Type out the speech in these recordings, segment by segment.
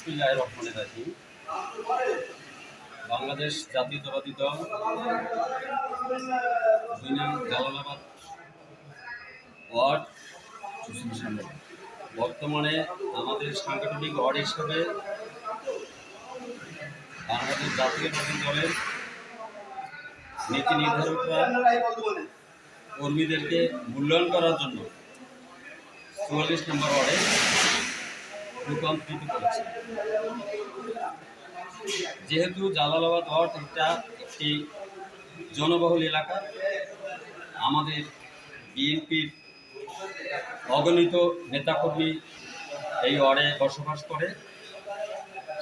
বিসমিল্লাহ রহমানের রাহিম। বাংলাদেশ জাতীয়তাবাদী দল দুই নং জালালাবাদ ওয়ার্ড বর্তমানে আমাদের সাংগঠনিক ওয়ার্ড হিসেবে বাংলাদেশ জাতীয়তাবাদী দলের নীতি নির্ধারকরা কর্মীদেরকে মূল্যায়ন করার জন্য চুয়াল্লিশ নম্বর ওয়ার্ডে রূপান্তরিত করেছে। যেহেতু জালালাবাদ ওয়ার্ড একটা একটি জনবহুল এলাকা, আমাদের বিএনপির অগণিত নেতাকর্মী এই ওয়ার্ডে বসবাস করে।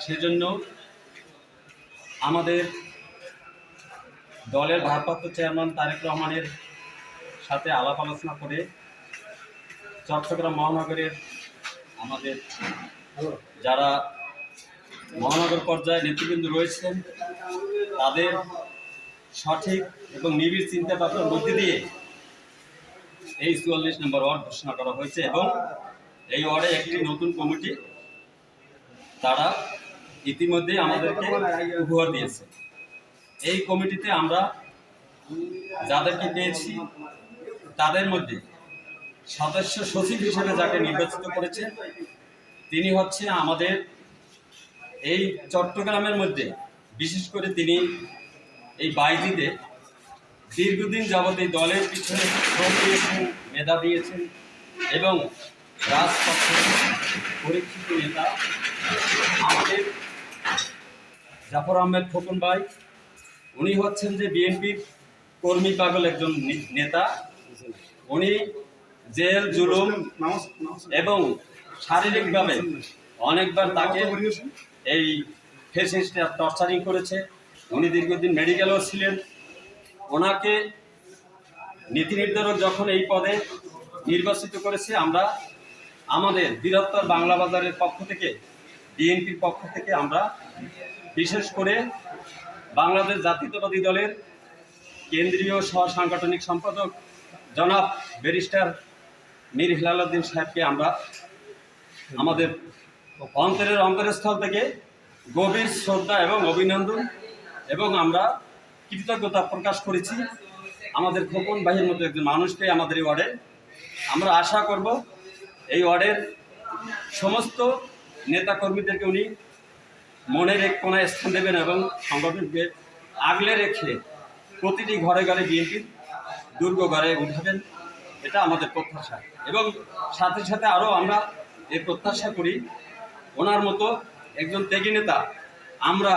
সেজন্য আমাদের দলের ভারপ্রাপ্ত চেয়ারম্যান তারেক রহমানের সাথে আলাপ আলোচনা করে চট্টগ্রাম মহানগরের আমাদের যারা মহানগর পর্যায়ে নেতৃবৃন্দ রয়েছেন, তাদের সঠিক এবং নিবিড় চিন্তা ভাবনার মধ্যে দিয়ে এই চুয়াল্লিশ নম্বর ওয়ার্ড ঘোষণা করা হয়েছে এবং এই ওয়ার্ডে একটি নতুন কমিটি তারা ইতিমধ্যে আমাদেরকে উপহার দিয়েছে। এই কমিটিতে আমরা যাদেরকে পেয়েছি, তাদের মধ্যে সদস্য সচিব হিসেবে যাকে নির্বাচিত করেছে, তিনি হচ্ছে আমাদের এই চট্টগ্রামের মধ্যে, বিশেষ করে তিনি এই বাইজিতে দীর্ঘদিন যাবৎ এই দলের পিছনে শ্রম দিয়েছেন, মেধা দিয়েছেন এবং রাজপক্ষে পরীক্ষিত নেতা আমাদের জাফর আহমেদ খোকন ভাই। উনি হচ্ছেন যে বিএনপির কর্মী পাগল একজন নেতা। উনি জেল জুলুম এবং শারীরিকভাবে অনেকবার তাকে এই ফেসিস্টে টর্চারিং করেছে। উনি দীর্ঘদিন মেডিকেলও ছিলেন। ওনাকে নীতি নির্ধারক যখন এই পদে নির্বাচিত করেছে আমরা আমাদের বৃহত্তর বাংলা বাজারের পক্ষ থেকে বিএনপির পক্ষ থেকে আমরা বিশেষ করে বাংলাদেশ জাতীয়তাবাদী দলের কেন্দ্রীয় সহ সাংগঠনিক সম্পাদক জনাব ব্যারিস্টার মীর হিলালুদ্দিন সাহেবকে আমরা আমাদের অন্তরের অন্তরস্থল থেকে গভীর শ্রদ্ধা এবং অভিনন্দন এবং আমরা কৃতজ্ঞতা প্রকাশ করেছি। আমাদের খোকন ভাইয়ের মতো একজন মানুষকে আমাদের এই ওয়ার্ডে। আমরা আশা করব এই ওয়ার্ডের সমস্ত নেতাকর্মীদেরকে উনি মনের এক কোনায় স্থান দেবেন এবং সংগঠনকে আগলে রেখে প্রতিটি ঘরে ঘরে বিএনপির দুর্গ ঘরে উঠাবেন। এটা আমাদের প্রত্যাশা। এবং সাথে সাথে আরও আমরা এই প্রত্যাশা করি, ওনার মতো একজন ত্যাগী নেতা, আমরা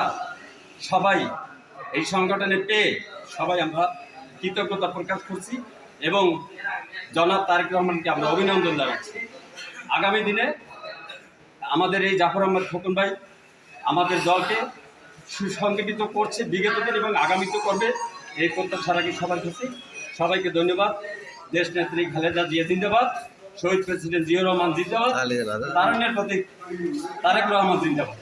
সবাই এই সংগঠনে পেয়ে সবাই আমরা কৃতজ্ঞতা প্রকাশ করছি এবং জনাব তারেক রহমানকে আমরা অভিনন্দন জানাচ্ছি। আগামী দিনে আমাদের এই জাফর আহমদ খোকন ভাই আমাদের দলকে সুসংগঠিত করছে, বিগত দিন এবং আগামীতে করবে, এই প্রত্যাশা রাখি সবার কাছে। সবাইকে ধন্যবাদ। দেশ নেত্রী খালেদা জিয়া জিন্দাবাদ শহীদ প্রেসিডেন্ট জিয়া রহমান জিন্দাবাদ তারুণ্যের প্রতীক তারেক রহমান জিন্দাবাদ।